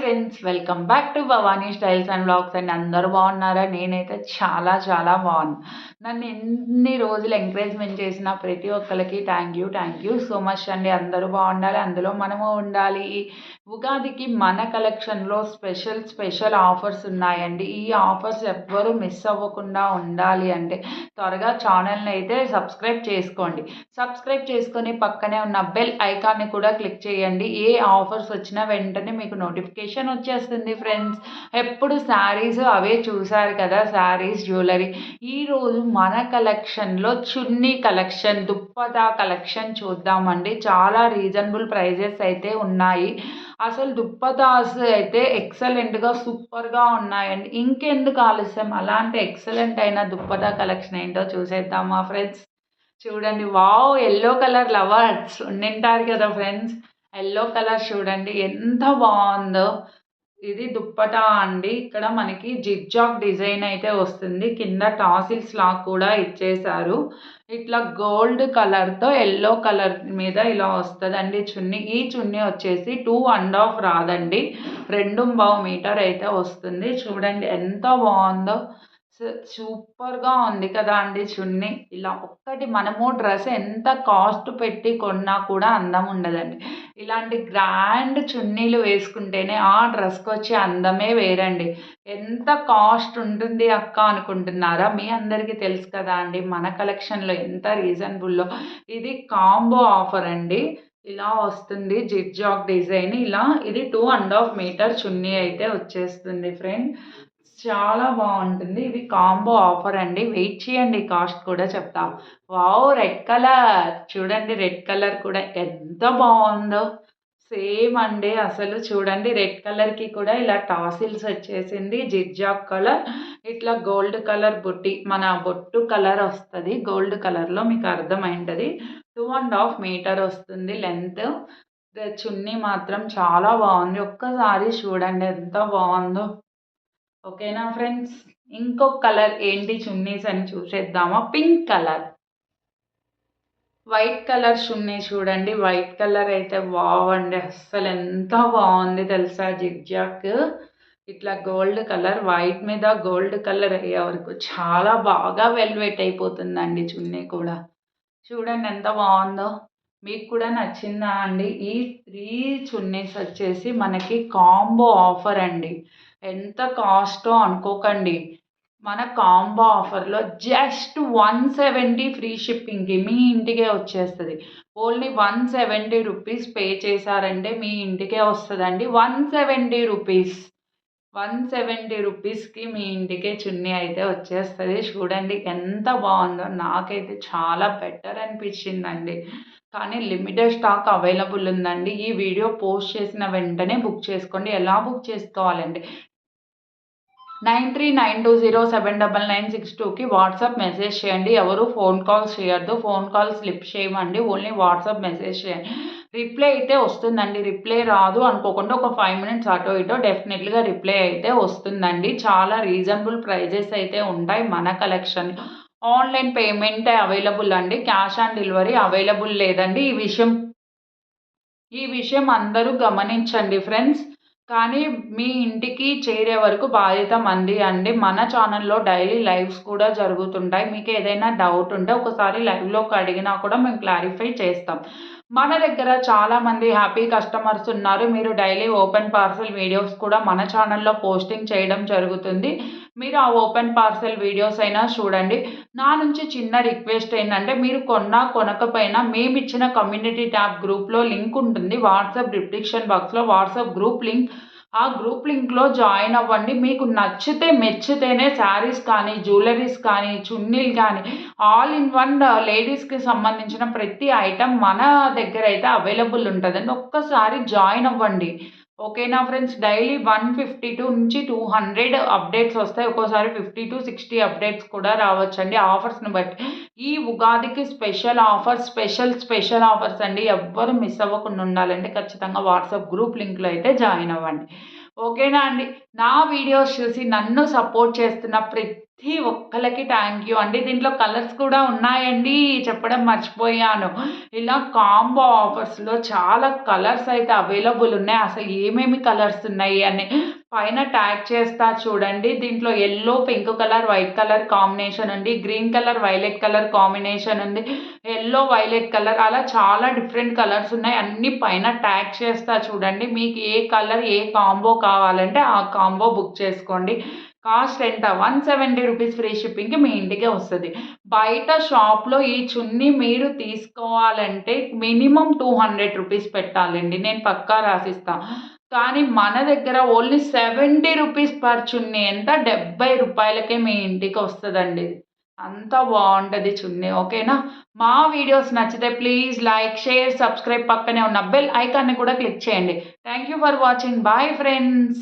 Friends welcome back to Bhavani styles and blogs and అందరూ బాగున్నారా? నేనైతే చాలా చాలా బాగున్నా. నన్ను ఎన్ని రోజులు ఎంకరేజ్మెంట్ చేసిన ప్రతి ఒక్కరికి thank you thank you so much అండి. అందరూ బాగుండాలి అందులో మనము ఉండాలి. ఉగాదికి మన కలెక్షన్లో స్పెషల్ స్పెషల్ ఆఫర్స్ ఉన్నాయండి. ఈ ఆఫర్స్ ఎవ్వరూ మిస్ అవ్వకుండా ఉండాలి అంటే త్వరగా ఛానల్ని అయితే సబ్స్క్రైబ్ చేసుకోండి. సబ్స్క్రైబ్ చేసుకొని పక్కనే ఉన్న బెల్ ఐకాన్ని కూడా క్లిక్ చేయండి. ఏ ఆఫర్స్ వచ్చినా వెంటనే మీకు నోటిఫికేషన్ వచ్చేస్తుంది ఫ్రెండ్స్. ఎప్పుడు శారీస్ అవే చూసారు కదా శారీస్ జ్యువెలరీ. ఈరోజు మన కలెక్షన్లో చున్నీ కలెక్షన్ దుప్పటా కలెక్షన్ చూద్దామండి. చాలా రీజనబుల్ ప్రైజెస్ అయితే ఉన్నాయి. అసలు దుప్పదాస్ అయితే ఎక్సలెంట్గా సూపర్గా ఉన్నాయండి. ఇంకెందుకు ఆలస్యం? అలాంటి ఎక్సలెంట్ అయిన దుప్పదా కలెక్షన్ ఏంటో చూసేద్దామా ఫ్రెండ్స్ చూడండి వావ్ ఎల్లో కలర్ లవర్స్ ఉండింటారు కదా ఫ్రెండ్స్ ఎల్లో కలర్ చూడండి ఎంత బాగుందో. ఇది దుప్పటా అండి. ఇక్కడ మనకి జిగ్జాగ్ డిజైన్ అయితే వస్తుంది. కింద టాసిల్స్ లా కూడా ఇచ్చేసారు ఇట్లా గోల్డ్ కలర్తో ఎల్లో కలర్ మీద ఇలా వస్తుందండి చున్నీ. ఈ చున్నీ వచ్చేసి టూ అండ్ హాఫ్ రాదండి. రెండు బావు మీటర్ అయితే వస్తుంది. చూడండి ఎంత బాగుందో. సూపర్గా ఉంది కదా అండి చున్నీ. ఇలా ఒక్కటి మనము డ్రెస్ ఎంత కాస్ట్ పెట్టి కొన్నా కూడా అందం ఉండదండి. ఇలాంటి గ్రాండ్ చున్నీలు వేసుకుంటేనే ఆ డ్రెస్కి వచ్చే అందమే వేరండి. ఎంత కాస్ట్ ఉంటుంది అక్క అనుకుంటున్నారా? మీ అందరికీ తెలుసు కదా అండి మన కలెక్షన్లో ఎంత రీజనబుల్లో. ఇది కాంబో ఆఫర్ అండి. ఇలా వస్తుంది జిగ్జాగ్ డిజైన్. ఇలా ఇది two and half metre chunni అయితే వచ్చేస్తుంది ఫ్రెండ్. చాలా బాగుంటుంది. ఇది కాంబో ఆఫర్ అండి. వెయిట్ చేయండి. కాస్ట్ కూడా చెప్తా. వావ్! Red colour. చూడండి రెడ్ కలర్ కూడా ఎంత బాగుందో. సేమ్ అండి. అసలు చూడండి రెడ్ కలర్కి కూడా ఇలా టాసిల్స్ వచ్చేసింది. జిగ్జాగ్ కలర్ ఇట్లా గోల్డ్ కలర్ బొట్టి మన బొట్టు కలర్ వస్తుంది. గోల్డ్ కలర్లో మీకు అర్థమైంటుంది. టూ అండ్ హాఫ్ మీటర్ వస్తుంది లెంత్. చున్నీ మాత్రం చాలా బాగుంది. ఒక్కసారి చూడండి ఎంత బాగుందో. ఓకేనా ఫ్రెండ్స్ ఇంకొక కలర్ ఏంటి చున్నీస్ అని చూసేద్దామా? Pink colour white colour chunni చూడండి. వైట్ కలర్ అయితే బాగుంది అస్సలు ఎంత బాగుంది తెలుసా జిగ్జాక్ ఇట్లా గోల్డ్ కలర్ వైట్ మీద గోల్డ్ కలర్ అయ్యే వరకు చాలా బాగా వెల్వెట్ అయిపోతుందండి చున్నీ కూడా. చూడండి ఎంత బాగుందో. మీకు కూడా నచ్చిందా అండి? ఈ త్రీ చున్నీస్ వచ్చేసి మనకి కాంబో ఆఫర్ అండి. ఎంత కాస్టో అనుకోకండి. మన కాంబో ఆఫర్లో జస్ట్ వన్ సెవెంటీ ఫ్రీ షిప్పింగ్కి మీ ఇంటికే వచ్చేస్తుంది. Only one seventy rupees pay చేశారంటే మీ ఇంటికే వస్తుందండి. One seventy rupees one seventy రూపీస్కి మీ ఇంటికే చున్నీ అయితే వచ్చేస్తుంది. చూడండి ఎంత బాగుందో. నాకైతే చాలా బెటర్ అనిపించిందండి. కానీ లిమిటెడ్ స్టాక్ అవైలబుల్ ఉందండి. ఈ వీడియో పోస్ట్ చేసిన వెంటనే బుక్ చేసుకోండి. ఎలా బుక్ చేసుకోవాలండి nine three nine two zero seven double nine six టూకి వాట్సాప్ మెసేజ్ చేయండి. ఎవరు ఫోన్ కాల్స్ చేయొద్దు. ఫోన్ కాల్ స్లిప్ చేయమండి. ఓన్లీ వాట్సాప్ మెసేజ్ చేయండి. రిప్లై అయితే వస్తుందండి. రిప్లై రాదు అనుకోకుండా ఒక ఫైవ్ మినిట్స్ అటో ఇటో డెఫినెట్లీగా రిప్లై అయితే వస్తుందండి. చాలా రీజనబుల్ ప్రైజెస్ అయితే ఉంటాయి మన కలెక్షన్. ఆన్లైన్ పేమెంట్ అవైలబుల్ అండి. క్యాష్ ఆన్ డెలివరీ అవైలబుల్ లేదండి. ఈ విషయం ఈ విషయం అందరూ గమనించండి ఫ్రెండ్స్. కానీ మీ ఇంటికి చేరే వరకు బాధ్యత మంది అండి. మన ఛానల్లో డైలీ లైవ్స్ కూడా జరుగుతుంటాయి. మీకు ఏదైనా డౌట్ ఉంటే ఒకసారి లైవ్లోకి అడిగినా కూడా మేము క్లారిఫై చేస్తాం. మన దగ్గర చాలామంది హ్యాపీ కస్టమర్స్ ఉన్నారు. మీరు డైలీ ఓపెన్ పార్సల్ వీడియోస్ కూడా మన ఛానల్లో పోస్టింగ్ చేయడం జరుగుతుంది. మీరు ఆ ఓపెన్ పార్సల్ వీడియోస్ అయినా చూడండి. నా నుంచి చిన్న రిక్వెస్ట్ ఏంటంటే మీరు కొన్నా కొనకపోయినా మేము ఇచ్చిన కమ్యూనిటీ ట్యాబ్ గ్రూప్లో లింక్ ఉంటుంది. వాట్సాప్ డిస్క్రిప్షన్ బాక్స్లో వాట్సాప్ గ్రూప్ లింక్ ఆ గ్రూప్ లింక్లో జాయిన్ అవ్వండి. మీకు నచ్చితే మెచ్చితేనే శారీస్ కానీ జ్యువెలరీస్ కానీ చున్నీలు కానీ ఆల్ ఇన్ వన్ లేడీస్కి సంబంధించిన ప్రతి ఐటెం మన దగ్గర అయితే అవైలబుల్ ఉంటుందండి. ఒక్కసారి జాయిన్ అవ్వండి. ఓకేనా friends daily one fifty two నుంచి టూ హండ్రెడ్ అప్డేట్స్ వస్తాయి. ఒక్కోసారి ఫిఫ్టీ టు సిక్స్టీ అప్డేట్స్ కూడా రావచ్చండి. ఆఫర్స్ని బట్టి. ఈ ఉగాదికి special offers special special offers అండి. ఎవ్వరు మిస్ అవ్వకుండా ఉండాలంటే ఖచ్చితంగా వాట్సాప్ గ్రూప్ లింక్లో అయితే జాయిన్ అవ్వండి. ఓకేనా అండి? నా వీడియోస్ చూసి నన్ను సపోర్ట్ చేస్తున్న ప్రతి ఒక్కరికి థ్యాంక్ యూ అండి దీంట్లో కలర్స్ కూడా ఉన్నాయండి. చెప్పడం మర్చిపోయాను. ఇలా కాంబో ఆఫర్స్లో చాలా కలర్స్ అయితే అవైలబుల్ ఉన్నాయి. అసలు ఏమేమి కలర్స్ ఉన్నాయి అని పైన ట్యాగ్ చేస్తా చూడండి. దీంట్లో yellow pink colour white colour combination ఉంది. Green colour violet colour combination ఉంది. ఎల్లో వైలెట్ కలర్ అలా చాలా డిఫరెంట్ కలర్స్ ఉన్నాయి. అన్ని పైన ట్యాగ్ చేస్తా చూడండి. మీకు ఏ కలర్ ఏ కాంబో కావాలంటే ఆ కాంబో బుక్ చేసుకోండి. కాస్ట్ ఎంత? వన్ సెవెంటీ రూపీస్ ఫ్రీ షిప్పింగ్కి మీ ఇంటికే వస్తుంది. బయట షాప్లో ఈ చున్నీ మీరు తీసుకోవాలంటే మినిమం టూ హండ్రెడ్ రూపీస్ పెట్టాలండి. నేను పక్కా రాసిస్తాను కానీ మన దగ్గర only seventy rupees per chunni ఎంత? డెబ్బై రూపాయలకే మీ ఇంటికి వస్తుందండి. అంత బాగుంటుంది చున్నీ ఓకేనా? మా వీడియోస్ నచ్చితే ప్లీజ్ లైక్ షేర్ సబ్స్క్రైబ్ పక్కనే ఉన్న బెల్ ఐకాన్ని కూడా క్లిక్ చేయండి. Thank you for watching. Bye friends.